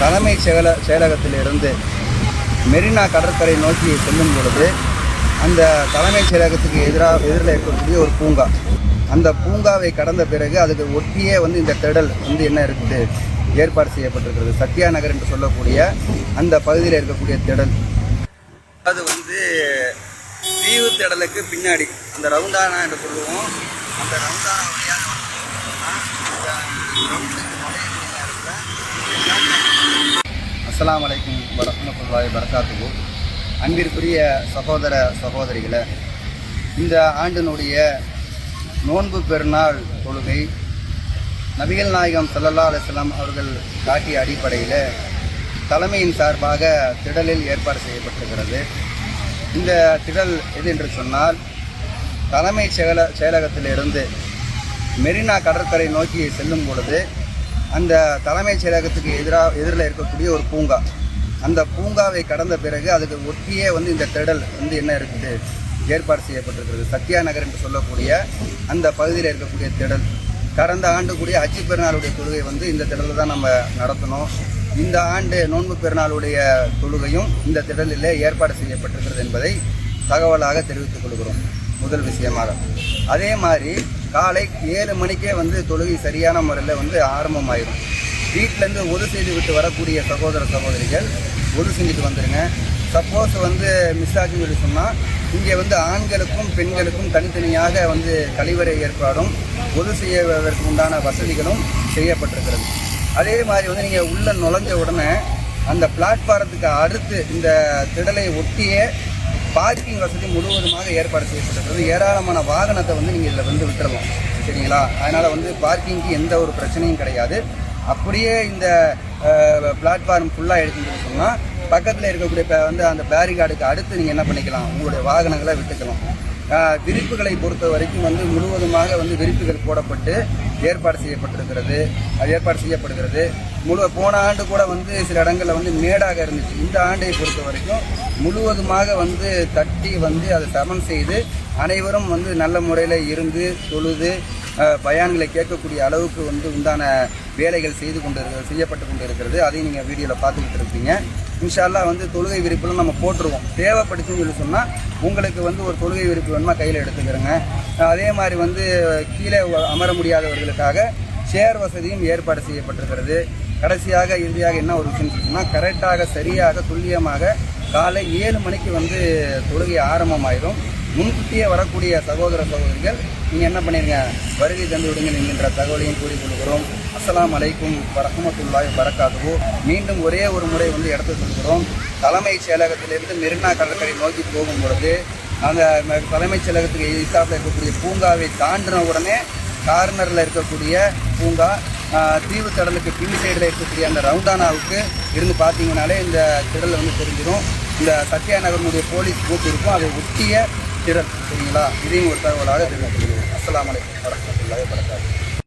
தலைமைச் செயல செயலகத்திலிருந்து மெரினா கடற்கரை நோக்கி செல்லும் பொழுது அந்த தலைமைச் செயலகத்துக்கு எதிராக எதிரில் இருக்கக்கூடிய ஒரு பூங்கா. அந்த பூங்காவை கடந்த பிறகு அதுக்கு ஒட்டியே வந்து இந்த திடல் வந்து என்ன இருக்குது? ஏற்பாடு செய்யப்பட்டிருக்கிறது. சத்யா நகர் என்று சொல்லக்கூடிய அந்த பகுதியில் இருக்கக்கூடிய திடல். அது வந்து தீவு திடலுக்கு பின்னாடி. அந்த ரவுண்டானா என்று சொல்லுவோம். அந்த ரவுண்டானா வழியாக அஸ்லாம் வலைக்கும் வரஹ்மத்துல்லாஹி வரகாத்துக்கு அன்பிற்குரிய சகோதர சகோதரிகளை இந்த ஆண்டினுடைய நோன்பு பெருநாள் தொழுகை நபிகள் நாயகம் சல்லல்லா அலிஸ்லாம் அவர்கள் காட்டிய அடிப்படையில் தலைமையின் சார்பாக திடலில் ஏற்பாடு செய்யப்பட்டிருக்கிறது. இந்த திடல் எது என்று சொன்னால் தலைமை செயல செயலகத்திலிருந்து மெரினா கடற்கரை நோக்கி செல்லும் பொழுது அந்த தலைமைச் செயலகத்துக்கு எதிராக எதிரில் இருக்கக்கூடிய ஒரு பூங்கா. அந்த பூங்காவை கடந்த பிறகு அதுக்கு ஒட்டியே வந்து இந்த திடல் வந்து என்ன இருக்குது? ஏற்பாடு செய்யப்பட்டிருக்கிறது. சத்யா நகர் என்று சொல்லக்கூடிய அந்த பகுதியில் இருக்கக்கூடிய திடல். கடந்த ஆண்டு கூடிய அச்சு பெருநாளுடைய தொழுகை வந்து இந்த திடலில் தான் நம்ம நடத்தணும். இந்த ஆண்டு நோன்பு பெருநாளுடைய தொழுகையும் இந்த திடலில் ஏற்பாடு செய்யப்பட்டிருக்கிறது என்பதை தகவலாக தெரிவித்துக் கொள்கிறோம். முதல் விஷயமாக. அதே மாதிரி காலை ஏழு மணிக்கே வந்து தொழுகை சரியான முறையில் வந்து ஆரம்பமாயிடும் வீட்டிலேருந்து ஒது செய்து விட்டு வரக்கூடிய சகோதர சகோதரிகள் ஒது செஞ்சுட்டு வந்துடுங்க சப்போஸ் வந்து மிஸ் ஆச்சுன்னு சொல்லி சொன்னால் இங்கே வந்து ஆண்களுக்கும் பெண்களுக்கும் தனித்தனியாக வந்து கழிவறை ஏற்பாடும் ஒது செய்வதற்கு உண்டான வசதிகளும் செய்யப்பட்டிருக்கிறது. அதே மாதிரி வந்து நீங்கள் உள்ளே நுழைஞ்ச உடனே அந்த பிளாட்ஃபாரத்துக்கு அடுத்து இந்த திடலை ஒட்டியே பார்க்கிங் வசதி முழுவதுமாக ஏற்பாடு செய்யப்பட்டிருக்கிறது. ஏராளமான வாகனத்தை வந்து நீங்கள் இதில் வந்து விட்டுறலாம். சரிங்களா? அதனால் வந்து பார்க்கிங்க்கு எந்த ஒரு பிரச்சனையும் கிடையாது. அப்படியே இந்த பிளாட்ஃபார்ம் ஃபுல்லாக எடுத்துன்னு சொன்னால் பக்கத்தில் இருக்கக்கூடிய பே- வந்து அந்த பேரிகார்டுக்கு அடுத்து நீங்கள் என்ன பண்ணிக்கலாம்? உங்களுடைய வாகனங்களை விட்டுக்கலாம். விரிப்புகளை பொறுத்த வரைக்கும் வந்து முழுவதுமாக வந்து விரிப்புகள் போடப்பட்டு ஏற்பாடு செய்யப்பட்டிருக்கிறது. அது ஏற்பாடு செய்யப்படுகிறது. முழு போன ஆண்டு கூட வந்து சில இடங்களில் வந்து மேடாக இருந்துச்சு. இந்த ஆண்டை பொறுத்த வரைக்கும் முழுவதுமாக வந்து தட்டி வந்து அதை சமன் செய்து அனைவரும் வந்து நல்ல முறையில் இருந்து தொழுது பயான்களை கேட்கக்கூடிய அளவுக்கு வந்து உண்டான வேலைகள் செய்து கொண்டு இருக்கிறது செய்யப்பட்டு கொண்டு இருக்கிறது அதையும் நீங்கள் வீடியோவில் பார்த்துக்கிட்டு இருப்பீங்க. இன்ஷால்லா வந்து தொழுகை விரிப்புலாம் நம்ம போட்டுருவோம். தேவைப்படுச்சுன்னு சொல்லி சொன்னால் உங்களுக்கு வந்து ஒரு தொழுகை விரிப்பு வேணுமா கையில் எடுத்துக்கிறேங்க. அதே மாதிரி வந்து கீழே அமர முடியாதவர்களுக்காக சேர் வசதியும் ஏற்பாடு செய்யப்பட்டிருக்கிறது. கடைசியாக இறுதியாக என்ன ஒரு விஷயம் சொன்னால் கரெக்டாக சரியாக துல்லியமாக காலை ஏழு மணிக்கு வந்து தொழுகை ஆரம்பமாயிடும் முன்கூட்டியே வரக்கூடிய சகோதர சகோதரிகள் நீங்கள் என்ன பண்ணிருங்க? வருகை தந்து விடுங்கள் என்கின்ற தகவலையும் கூறிக்கொள்கிறோம் அஸ்லாம் அலைக்கும் வரஹமத்துல்லாஹி வரக்காதுவோ மீண்டும் ஒரே ஒரு முறை வந்து இடத்த சொல்கிறோம். தலைமைச் செயலகத்திலிருந்து மெரினா கடற்கரை நோக்கி போகும் பொழுது அந்த ம- தலைமைச் செயலகத்துக்கு எதிர்த்தாப்பில் இருக்கக்கூடிய பூங்காவை தாண்டின உடனே கார்னரில் இருக்கக்கூடிய பூங்கா தீவு கடலுக்கு பின் சைடில் இருக்கக்கூடிய அந்த ரவுண்டானாவுக்கு இருந்து பார்த்தீங்கனாலே இந்த திடல் வந்து தெரிஞ்சிடும். இந்த சத்யா நகரனுடைய போலீஸ் பூத் இருக்கும். அதை ஒட்டிய திடல் சரிங்களா? இதையும் ஒரு தகவலாக தெரிவித்துக்கிறேன் அஸ்லாம் வலைக்கம் வரஹ்மத்துல்லாஹி வபரகாத்துஹு.